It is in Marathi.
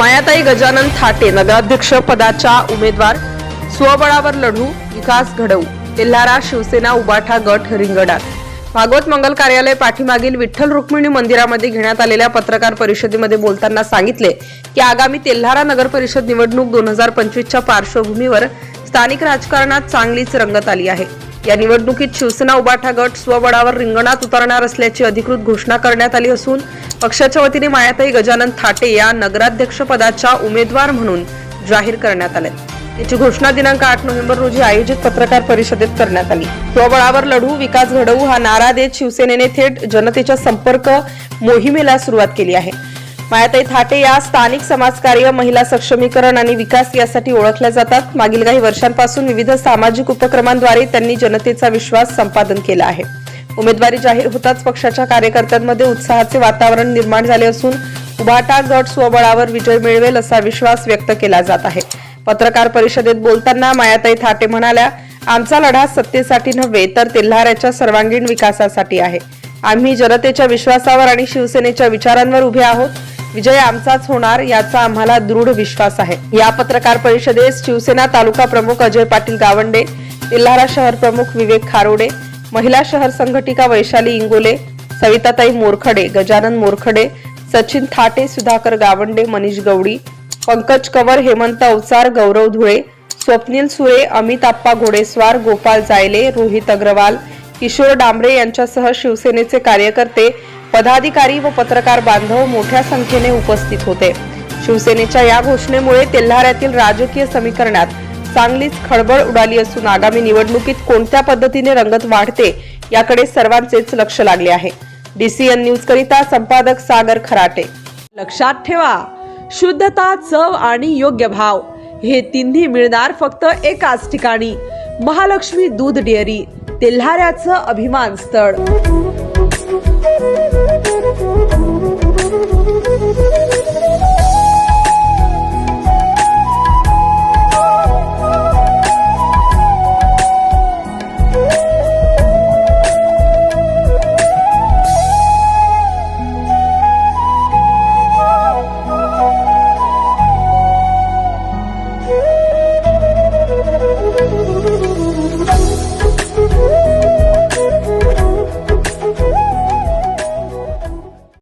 मायाताई गजानन थाटे नगराध्यक्ष पदाच्या उमेदवार स्वबळावर लढू विकास घडवू तेल्हारा शिवसेना उबाठा गट रिंगणात. भागवत मंगल कार्यालय पाठीमागील विठ्ठल रुक्मिणी मंदिरामध्ये घेण्यात आलेल्या पत्रकार परिषदेमध्ये बोलताना सांगितले की आगामी तेल्हारा नगर परिषद निवडणूक दोन हजार पंचवीसच्या पार्श्वभूमीवर स्थानिक राजकारणात चांगलीच रंगत आली आहे. या निवडणुकीत शिवसेना उबाठा गट स्वबळावर रिंगणात उतरणार असल्याची अधिकृत घोषणा करण्यात आली असून पक्षाच्या वतीने मायाताई गजानन थाटे या नगराध्यक्षपदाच्या उमेदवार म्हणून जाहीर करण्यात आले. याची घोषणा दिनांक आठ नोव्हेंबर रोजी आयोजित पत्रकार परिषदेत करण्यात आली. स्वबळावर लढू विकास घडवू हा नारा देत शिवसेनेने थेट जनतेच्या संपर्क मोहिमेला सुरुवात केली आहे. मायाताई थाटे या स्थानिक समाजकार्य महिला सक्षमीकरण आणि विकास यासाठी ओळखल्या जातात. मागील काही वर्षांपासून विविध सामाजिक उपक्रमांद्वारे त्यांनी जनतेचा विश्वास संपादन केला आहे. उमेदवारी जाहीर होताच पक्षाच्या कार्यकर्त्यांमध्ये उत्साहाचे वातावरण निर्माण झाले असून उभाटा गट स्वबळावर विजय मिळवेल असा विश्वास व्यक्त केला जात आहे. पत्रकार परिषदेत बोलताना मायाताई थाटे म्हणाल्या आमचा लढा सत्तेसाठी नव्हे तर तेल्हाऱ्याच्या सर्वांगीण विकासासाठी आहे. आम्ही जनतेच्या विश्वासावर आणि शिवसेनेच्या विचारांवर उभे आहोत. विजय आमचाच होणार याचा आम्हाला दृढ विश्वास आहे. या पत्रकार परिषदेस शिवसेना तालुका प्रमुख अजय पाटील गावंडे तेल्हारा शहर प्रमुख विवेक खारोडे महिला शहर संघटिका वैशाली इंगोले सविताताई मोरखडे गजानन मोरखडे सचिन थाटे सुधाकर गावंडे मनीष गवडी पंकज कंवर हेमंत अवचार गौरव धुळे स्वप्नील सुरे अमित आप्पा घोडेस्वार गोपाल जायले रोहित अग्रवाल किशोर डांबरे यांच्यासह शिवसेनेचे कार्यकर्ते पदाधिकारी व पत्रकार बांधव मोठ्या संख्येने उपस्थित होते. शिवसेनेच्या या घोषणेमुळे तेल्हाऱ्यातील राजकीय समीकरणात चांगलीच खळबळ उडाली असून आगामी निवडणुकीत कोणत्या पद्धतीने रंगत वाढते याकडे सर्वांचेच लक्ष लागले आहे. डीसीएन न्यूज करिता संपादक सागर खराटे. लक्षात ठेवा शुद्धता चव आणि योग्य भाव हे तिन्ही मिळणार फक्त एकाच ठिकाणी. महालक्ष्मी दूध डेअरी तेल्हाऱ्याचं अभिमान स्थळ.